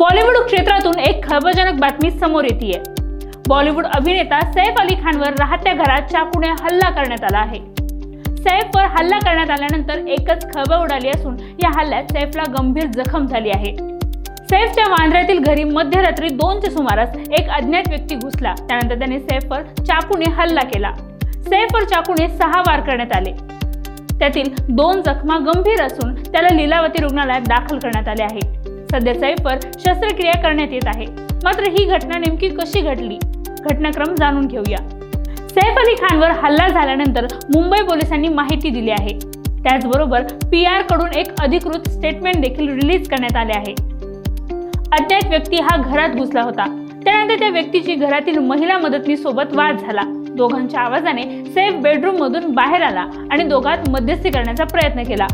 बॉलिवूड क्षेत्रातून एक खळबळजनक बातमी समोर येते बॉलिवूड अभिनेता सैफ अली खानवर राहत्या घरात चाकूने हल्ला करण्यात आला आहे. सैफवर हल्ला करण्यात आल्यानंतर एकच खळबळ उडाली असून या हल्ल्यात सैफला गंभीर जखम झाली आहे. सैफच्या वांद्र्यातील घरी मध्यरात्री दोनच्या सुमारास एक अज्ञात व्यक्ती घुसला. त्यानंतर त्याने सैफवर चाकूने हल्ला केला. सैफवर चाकूने सहा वार करण्यात आले. त्यातील दोन जखमा गंभीर असून त्याला लीलावती रुग्णालयात दाखल करण्यात आले आहे. सध्या सैफवर शस्त्रक्रिया करण्यात येत आहे. मात्र ही घटना नेमकी कशी घडली? घटनाक्रम जाणून घेऊया. सैफ अली खानवर हल्ला झाल्यानंतर मुंबई पोलिसांनी माहिती दिली आहे. त्याचबरोबर पी आरकडून एक अधिकृत स्टेटमेंट देखील रिलीज करण्यात आले आहे. अज्ञात व्यक्ती हा घरात घुसला होता. त्यानंतर त्या व्यक्तीची घरातील महिला मदतनीसोबत वाद झाला. दोघांच्या आवाजाने सैफ बेडरूम मधून बाहेर आला आणि दोघात मध्यस्थी करण्याचा प्रयत्न केला.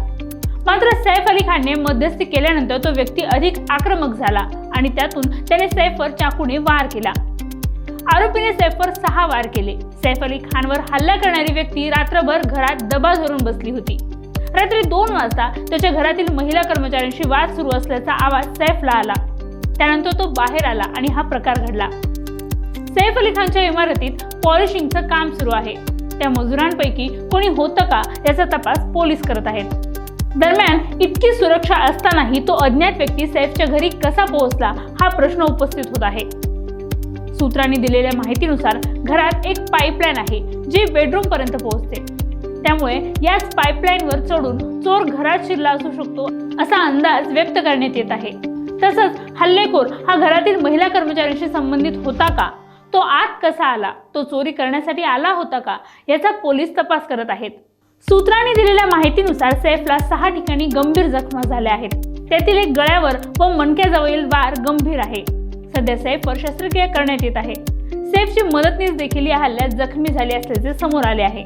मात्र सैफ अली खानने मध्यस्थी केल्यानंतर तो व्यक्ती अधिक आक्रमक झाला आणि त्यातून त्याने सैफवर चाकूने वार केला. आरोपीने सैफवर सहा वार केले. सैफ अली खानवर हल्ला करणारी व्यक्ती रात्रभर घरात दबा धरून बसली होती. रात्री दोन वाजता त्याच्या घरातील महिला कर्मचाऱ्यांशी वाद सुरू असल्याचा आवाज सैफला आला. त्यानंतर तो बाहेर आला आणि हा प्रकार घडला. सैफ अली खानच्या इमारतीत पॉलिशिंगचं काम सुरू आहे. त्या मजुरांपैकी कोणी होतं का याचा तपास पोलीस करत आहेत. दरम्यान इतकी सुरक्षा असतानाही तो अज्ञात व्यक्ती सैफच्या घरी कसा पोहोचला हा प्रश्न उपस्थित होत आहे. सूत्रांनी दिलेल्या माहितीनुसार घरात एक पाईपलाईन आहे जी बेडरूम पर्यंत पोहोचते. त्यामुळे याच पाईपलाईनवर चढून चोर घरात शिरला असू शकतो असा अंदाज व्यक्त करण्यात येत आहे. तसंच हल्लेखोर हा घरातील महिला कर्मचाऱ्यांशी संबंधित होता का? तो आत कसा आला? तो चोरी करण्यासाठी आला होता का? याचा पोलीस तपास करत आहेत. सूत्रांनी दिलेल्या माहितीनुसार सैफला सहा ठिकाणी गंभीर जखमा झाल्या आहेत. त्यातील एक गळ्यावर व मणक्याजवळील वार गंभीर आहे. सध्या सैफवर शस्त्रक्रिया करण्यात येत आहे. सैफची मदतनीस देखील या हल्ल्यात जखमी झाली असल्याचे समोर आले आहे.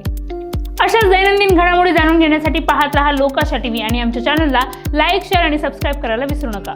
अशाच दैनंदिन घडामोडी जाणून घेण्यासाठी पाहत रहा लोकाशा टीव्ही आणि आमच्या चॅनलला लाईक शेअर आणि सबस्क्राईब करायला विसरू नका.